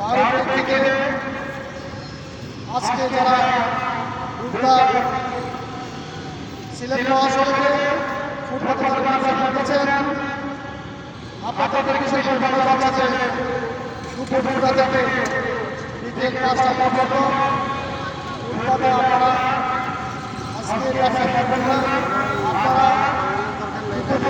তার থেকে আজকে যারা উদ্যোগ সিলেট মহাসড়কে ফুটপাথ করতেছেন আপনাদের বিশেষ ভালো আছে দুপুরটা যাতে বিকেল পাঁচটা পর্যন্ত ফুটপাথে আপনারা আজকে রাস্তায় থাকবেন না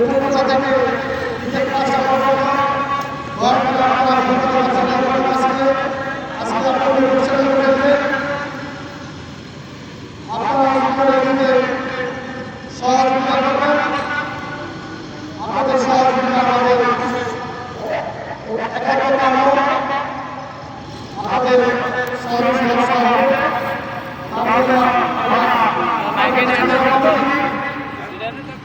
শুভকামনা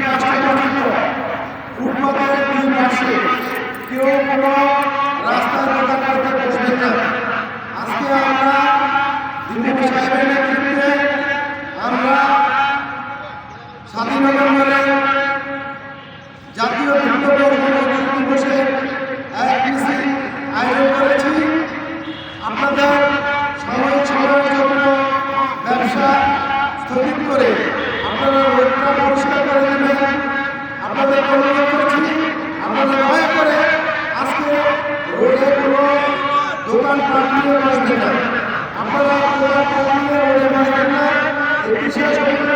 কাজটা বিভিন্ন ফুটপাতের দুই পাশে কেউ কোনো রাস্তা দোকান করতে বসবেন না আজকে আমরা দিলীপ সাহেবের নেতৃত্বে আমরা স্বাধীনতা মেলে রোডে কোনো দোকান পাঠিয়ে বসবেন না আপনারা রোডে বসবেন